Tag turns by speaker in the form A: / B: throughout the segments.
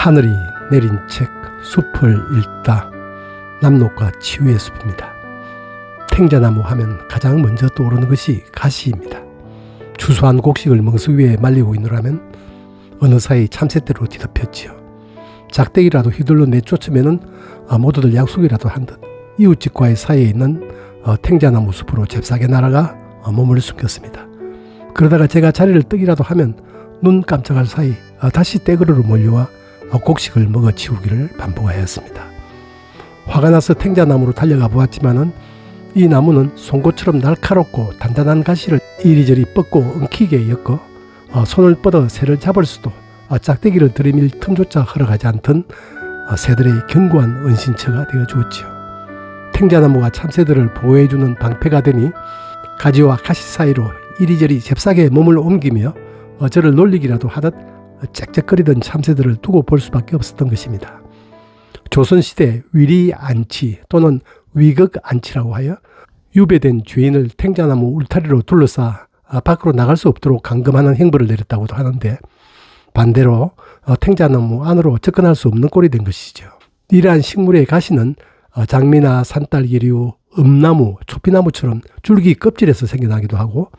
A: 하늘이 내린 책 숲을 읽다 남록과 치유의 숲입니다. 탱자나무 하면 가장 먼저 떠오르는 것이 가시입니다. 주소한 곡식을 멍석 위에 말리고 있노라면 어느 사이 참새대로 뒤덮였지요. 작대기라도 휘둘러 내쫓으면은 어, 모두들 약속이라도 한 듯 이웃집과의 사이에 있는 어, 탱자나무 숲으로 잽싸게 날아가 어, 몸을 숨겼습니다. 그러다가 제가 자리를 뜨기라도 하면 눈 깜짝할 사이 어, 다시 떼그러로 몰려와 어, 곡식을 먹어 치우기를 반복하였습니다. 화가 나서 탱자나무로 달려가 보았지만은 이 나무는 송곳처럼 날카롭고 단단한 가시를 이리저리 뻗고 엉키게 엮어 어, 손을 뻗어 새를 잡을 수도 어, 짝대기를 들이밀 틈조차 허락하지 않던 어, 새들의 견고한 은신처가 되어 주었지요. 탱자나무가 참새들을 보호해주는 방패가 되니 가지와 가시 사이로 이리저리 잽싸게 몸을 옮기며 어, 저를 놀리기라도 하듯 짹짹거리던 참새들을 두고 볼 수밖에 없었던 것입니다. 조선시대 위리 안치 또는 위극 안치라고 하여 유배된 죄인을 탱자나무 울타리로 둘러싸 아, 밖으로 나갈 수 없도록 감금하는 행보를 내렸다고도 하는데 반대로 어, 탱자나무 안으로 접근할 수 없는 꼴이 된 것이죠. 이러한 식물의 가시는 어, 장미나 산딸기류, 음나무, 초피나무처럼 줄기 껍질에서 생겨나기도 하고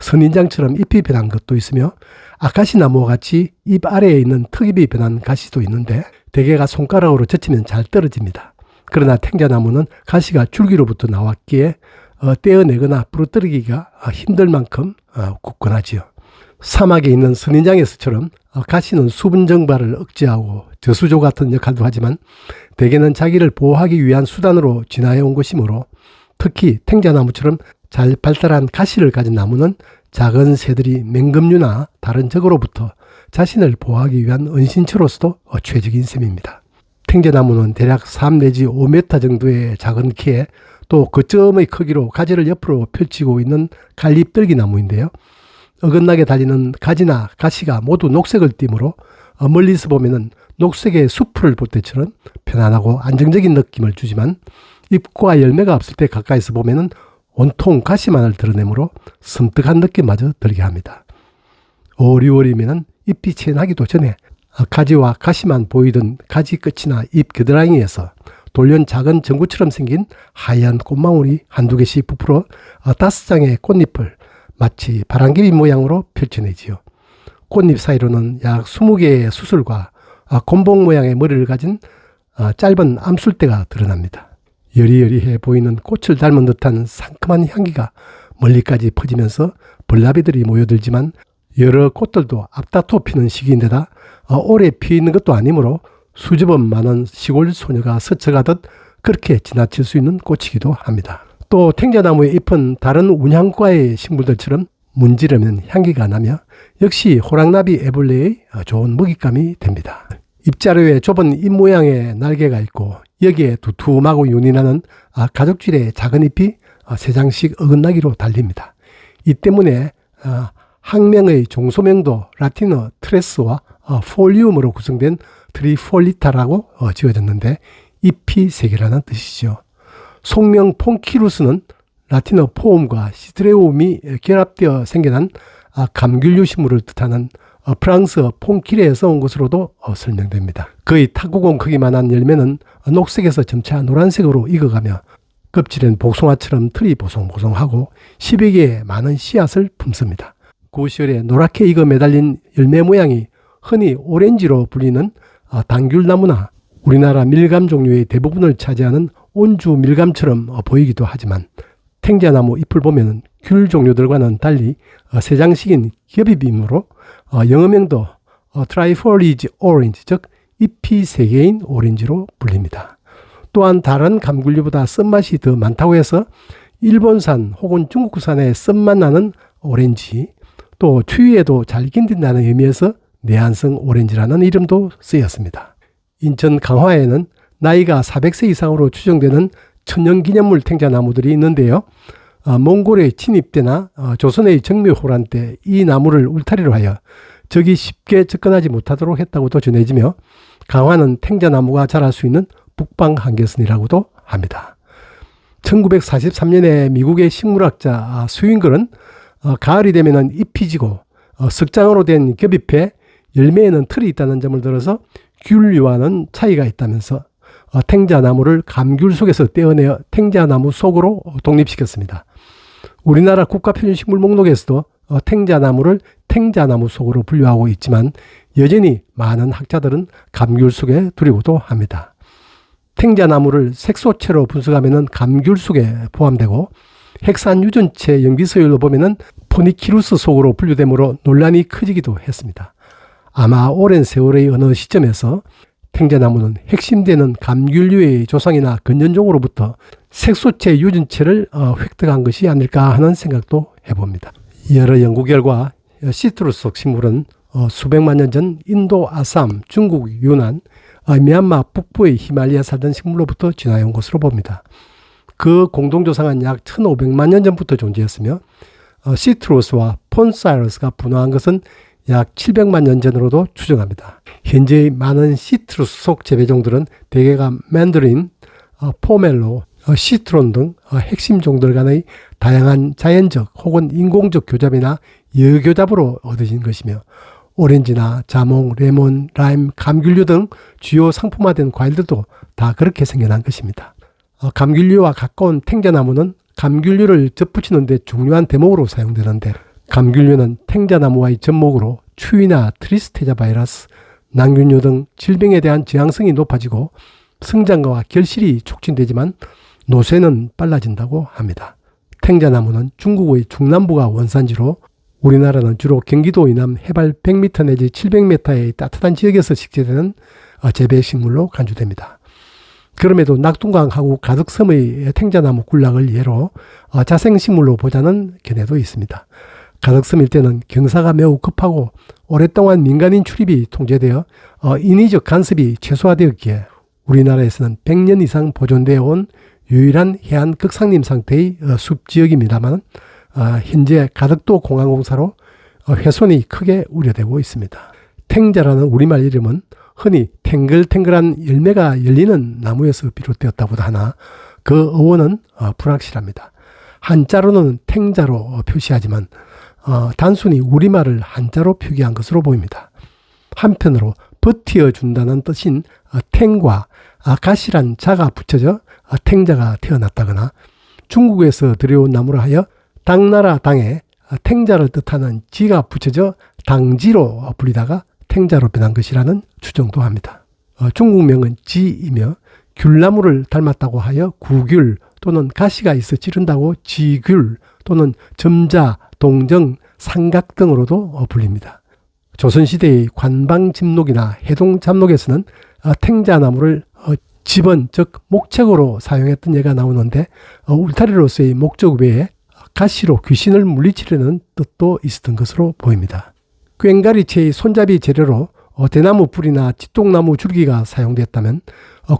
A: 선인장처럼 잎이 변한 것도 있으며 아카시 나무와 같이 잎 아래에 있는 턱잎이 변한 가시도 있는데 대개가 손가락으로 젖히면 잘 떨어집니다. 그러나 탱자나무는 가시가 줄기로부터 나왔기에 어, 떼어내거나 부러뜨리기가 어, 힘들 만큼 어, 굳건하지요. 사막에 있는 선인장에서처럼 어, 가시는 수분 증발을 억제하고 저수조 같은 역할도 하지만 대개는 자기를 보호하기 위한 수단으로 진화해 온 것이므로 특히 탱자나무처럼 잘 발달한 가시를 가진 나무는 작은 새들이 맹금류나 다른 적으로부터 자신을 보호하기 위한 은신처로서도 어, 최적인 셈입니다. 탱자나무는 대략 3 내지 5m 정도의 작은 키에 또 거점의 크기로 가지를 옆으로 펼치고 있는 갈잎들기 나무인데요. 어긋나게 달리는 가지나 가시가 모두 녹색을 띠므로 어, 멀리서 보면은 녹색의 숲을 볼 때처럼 편안하고 안정적인 느낌을 주지만 잎과 열매가 없을 때 가까이서 보면은 온통 가시만을 드러내므로 섬뜩한 느낌마저 들게 합니다. 5, 6월이면 잎이 채 나기도 전에 가지와 가시만 보이던 가지 끝이나 잎 겨드랑이에서 돌연 작은 전구처럼 생긴 하얀 꽃망울이 한두 개씩 부풀어 다섯 장의 꽃잎을 마치 바람개비 모양으로 펼쳐내지요. 꽃잎 사이로는 약 20개의 수술과 곤봉 모양의 머리를 가진 짧은 암술대가 드러납니다. 여리여리해 보이는 꽃을 닮은 듯한 상큼한 향기가 멀리까지 퍼지면서 벌나비들이 모여들지만 여러 꽃들도 앞다퉈 피는 시기인데다 어, 오래 피있는 것도 아니므로 수줍음 많은 시골 소녀가 스쳐가듯 그렇게 지나칠 수 있는 꽃이기도 합니다. 또 탱자나무의 잎은 다른 운향과의 식물들처럼 문지르면 향기가 나며 역시 호랑나비 애벌레의 어, 좋은 먹잇감이 됩니다. 잎자루에 좁은 잎 모양의 날개가 있고 여기에 두툼하고 윤이 나는 아, 가죽줄의 작은 잎이 아, 세 장씩 어긋나기로 달립니다. 이 때문에 아, 학명의 종소명도 라틴어 트레스와 폴리움으로 구성된 트리폴리타라고 어, 지어졌는데 잎이 세 개라는 뜻이죠. 속명 폰키루스는 라틴어 포움과 시트레움이 결합되어 생겨난 감귤류 식물을 뜻하는 어, 프랑스어 폰키레에서 온 것으로도 어, 설명됩니다. 거의 탁구공 크기만한 열매는 녹색에서 점차 노란색으로 익어가며 껍질은 복숭아처럼 털이 보송보송하고 12개의 많은 씨앗을 품습니다. 고시열에 노랗게 익어 매달린 열매 모양이 흔히 오렌지로 불리는 어, 당귤나무나 우리나라 밀감 종류의 대부분을 차지하는 온주 밀감처럼 보이기도 하지만 탱자나무 잎을 보면 귤 종류들과는 달리 세 장씩인 겹입이므로 어, 영어명도 어, 트라이폴리지 오렌지 즉 잎이 세 개인 오렌지로 불립니다. 또한 다른 감귤류보다 쓴맛이 더 많다고 해서 일본산 혹은 중국산의 쓴맛 나는 오렌지 또 추위에도 잘 견딘다는 의미에서 내한성 오렌지라는 이름도 쓰였습니다. 인천 강화에는 나이가 400세 이상으로 추정되는 천연기념물 탱자나무들이 있는데요. 어, 몽골의 침입 때나 어, 조선의 정묘호란 때 이 나무를 울타리로 하여 적이 쉽게 접근하지 못하도록 했다고도 전해지며 강화는 탱자나무가 자랄 수 있는 북방 한계선이라고도 합니다. 1943년에 미국의 식물학자 아, 스윙글은 어, 가을이 되면 잎이 지고 어, 석장으로 된 겹잎에 열매에는 털이 있다는 점을 들어서 귤류와는 차이가 있다면서 어, 탱자나무를 감귤 속에서 떼어내어 탱자나무 속으로 독립시켰습니다. 우리나라 국가표준식물 목록에서도 어, 탱자나무를 탱자나무 속으로 분류하고 있지만 여전히 많은 학자들은 감귤 속에 두려고도 합니다. 탱자나무를 색소체로 분석하면 감귤 속에 포함되고 핵산 유전체 영비서열로 보면은 포니키루스 속으로 분류되므로 논란이 커지기도 했습니다. 아마 오랜 세월의 어느 시점에서 탱자나무는 핵심되는 감귤류의 조상이나 근전종으로부터 색소체 유전체를 어, 획득한 것이 아닐까 하는 생각도 해봅니다. 여러 연구 결과 시트루스 속 식물은 어, 수백만 년 전 인도, 아삼, 중국, 유난, 어, 미얀마 북부의 히말리아 살던 식물로부터 진화해온 것으로 봅니다. 그 공동조상은 약 1500만 년 전부터 존재했으며 어, 시트루스와 폰사이러스가 분화한 것은 약 700만 년 전으로도 추정합니다. 현재의 많은 시트루스 속 재배종들은 대개가 맨드린, 어, 포멜로, 어, 시트론 등 어, 핵심 종들 간의 다양한 자연적 혹은 인공적 교잡이나 여교잡으로 얻어진 것이며 오렌지나 자몽, 레몬, 라임, 감귤류 등 주요 상품화된 과일들도 다 그렇게 생겨난 것입니다. 어, 감귤류와 가까운 탱자나무는 감귤류를 접붙이는 데 중요한 대목으로 사용되는데 감귤류는 탱자나무와의 접목으로 추위나 트리스테자 바이러스, 난균류 등 질병에 대한 저항성이 높아지고 성장과 결실이 촉진되지만 노쇠는 빨라진다고 합니다. 탱자나무는 중국의 중남부가 원산지로 우리나라는 주로 경기도 이남 해발 100m 내지 700m의 따뜻한 지역에서 식재되는 어, 재배식물로 간주됩니다. 그럼에도 낙동강하고 가덕섬의 탱자나무 군락을 예로 어, 자생식물로 보자는 견해도 있습니다. 가덕섬 일대는 경사가 매우 급하고 오랫동안 민간인 출입이 통제되어 어, 인위적 간섭이 최소화되었기에 우리나라에서는 100년 이상 보존되어 온 유일한 해안 극상림 상태의 어, 숲 지역입니다만 어, 현재 가덕도 공항공사로 어, 훼손이 크게 우려되고 있습니다. 탱자라는 우리말 이름은 흔히 탱글탱글한 열매가 열리는 나무에서 비롯되었다고도 하나 그 어원은 어, 불확실합니다. 한자로는 탱자로 어, 표시하지만 어, 단순히 우리말을 한자로 표기한 것으로 보입니다. 한편으로 버티어 준다는 뜻인 어, 탱과 가시란 자가 붙여져 어, 탱자가 태어났다거나 중국에서 들여온 나무로 하여 당나라 당에 어, 탱자를 뜻하는 지가 붙여져 당지로 불리다가 탱자로 변한 것이라는 추정도 합니다. 어, 중국명은 지이며 귤나무를 닮았다고 하여 구귤 또는 가시가 있어 지른다고 지귤 또는 점자, 동정, 삼각 등으로도 어, 불립니다. 조선시대의 관방집록이나 해동잡록에서는 어, 탱자나무를 어, 집원, 즉 목책으로 사용했던 예가 나오는데 울타리로서의 목적 외에 가시로 귀신을 물리치려는 뜻도 있었던 것으로 보입니다. 꽹가리채의 손잡이 재료로 대나무 뿌리나 찌똥나무 줄기가 사용됐다면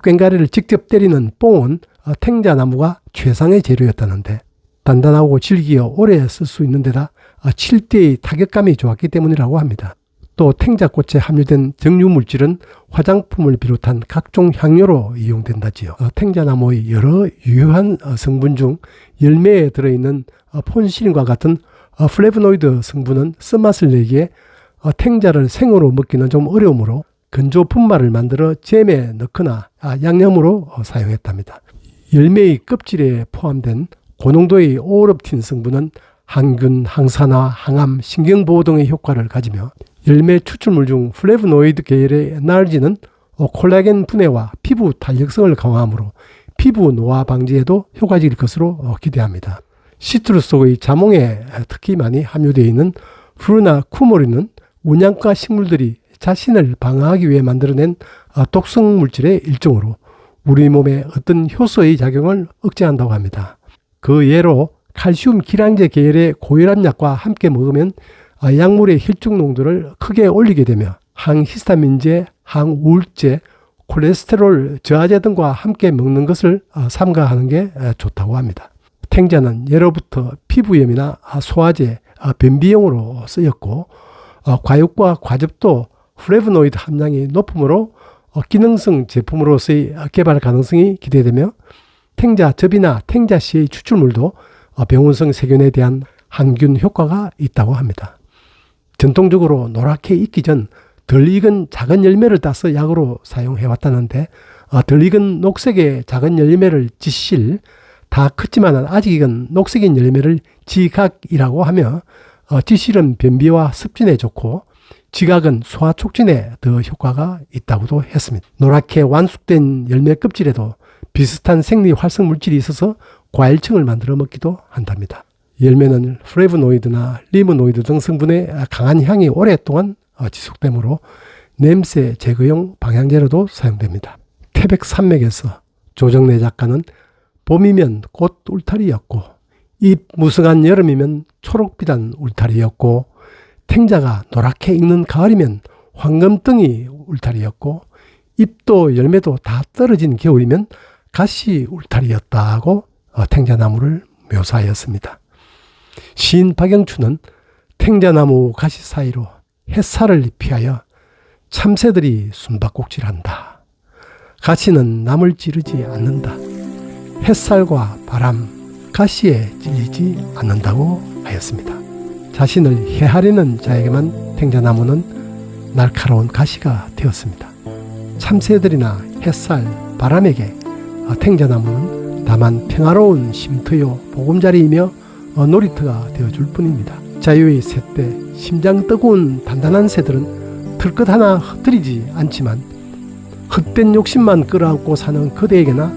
A: 꽹가리를 직접 때리는 뽕은 탱자나무가 최상의 재료였다는데 단단하고 질기어 오래 쓸 수 있는 데다 칠대의 타격감이 좋았기 때문이라고 합니다. 또 탱자꽃에 함유된 정유 물질은 화장품을 비롯한 각종 향료로 이용된다지요. 어, 탱자나무의 여러 유효한 어, 성분 중 열매에 들어있는 어, 폰시린과 같은 플레브노이드 성분은 쓴맛을 내기에 탱자를 생으로 먹기는 좀 어려우므로 건조 분말을 만들어 잼에 넣거나 아, 양념으로 사용했답니다. 열매의 껍질에 포함된 고농도의 오럽틴 성분은 항균, 항산화, 항암, 신경보호 등의 효과를 가지며 열매 추출물 중 플레브노이드 계열의 에나지는 콜라겐 분해와 피부 탄력성을 강화하므로 피부 노화 방지에도 효과적일 것으로 어, 기대합니다. 시트루스 속의 자몽에 특히 많이 함유되어 있는 프루나 쿠모리는 운양과 식물들이 자신을 방어하기 위해 만들어낸 어, 독성 물질의 일종으로 우리 몸에 어떤 효소의 작용을 억제한다고 합니다. 그 예로 칼슘 기량제 계열의 고혈압 약과 함께 먹으면 아, 약물의 혈중 농도를 크게 올리게 되며 항히스타민제, 항우울제, 콜레스테롤 저하제 등과 함께 먹는 것을 아, 삼가하는 게 아, 좋다고 합니다. 탱자는 예로부터 피부염이나 소화제, 변비용으로 쓰였고 과육과 과즙도 플레브노이드 함량이 높으므로 어, 기능성 제품으로서의 개발 가능성이 기대되며 탱자즙이나 탱자 씨의 추출물도 어, 병원성 세균에 대한 항균 효과가 있다고 합니다. 전통적으로 노랗게 익기 전 덜 익은 작은 열매를 따서 약으로 사용해 왔다는데 어, 덜 익은 녹색의 작은 열매를 지실 다 컸지만 아직 익은 녹색인 열매를 지각이라고 하며 어, 지실은 변비와 습진에 좋고 지각은 소화 촉진에 더 효과가 있다고도 했습니다. 노랗게 완숙된 열매 껍질에도 비슷한 생리 활성 물질이 있어서 과일층을 만들어 먹기도 한답니다. 열매는 플레보노이드나 리모노이드 등 성분의 강한 향이 오랫동안 어, 지속되므로 냄새 제거용 방향제로도 사용됩니다. 태백 산맥에서 조정래 작가는 봄이면 꽃 울타리였고 잎 무성한 여름이면 초록빛한 울타리였고 탱자가 노랗게 익는 가을이면 황금등이 울타리였고 잎도 열매도 다 떨어진 겨울이면 가시 울타리였다고 어, 탱자나무를 묘사하였습니다. 시인 박영춘은 탱자나무 가시 사이로 햇살을 피하여 참새들이 숨바꼭질한다. 가시는 남을 찌르지 않는다. 햇살과 바람, 가시에 찔리지 않는다고 하였습니다. 자신을 해하려는 자에게만 탱자나무는 날카로운 가시가 되었습니다. 참새들이나 햇살, 바람에게 어, 탱자나무는 다만 평화로운 쉼터요 보금자리이며 어, 놀이터가 되어줄 뿐입니다. 자유의 새때 심장 뜨거운 단단한 새들은 들것 하나 흩뜨리지 않지만 헛된 욕심만 끌어안고 사는 그대에게나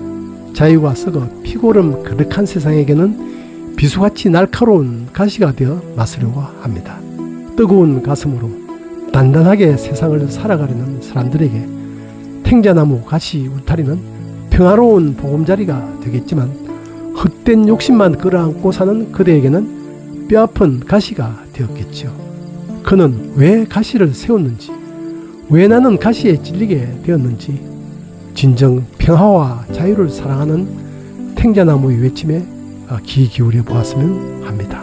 A: 자유가 썩어 피고름 그득한 세상에게는 비수같이 날카로운 가시가 되어 맞서려고 합니다. 뜨거운 가슴으로 단단하게 세상을 살아가려는 사람들에게 탱자나무 가시 울타리는 평화로운 보금자리가 되겠지만 헛된 욕심만 끌어안고 사는 그대에게는 뼈아픈 가시가 되었겠지요. 그는 왜 가시를 세웠는지, 왜 나는 가시에 찔리게 되었는지, 진정 평화와 자유를 사랑하는 탱자나무의 외침에 귀 기울여 보았으면 합니다.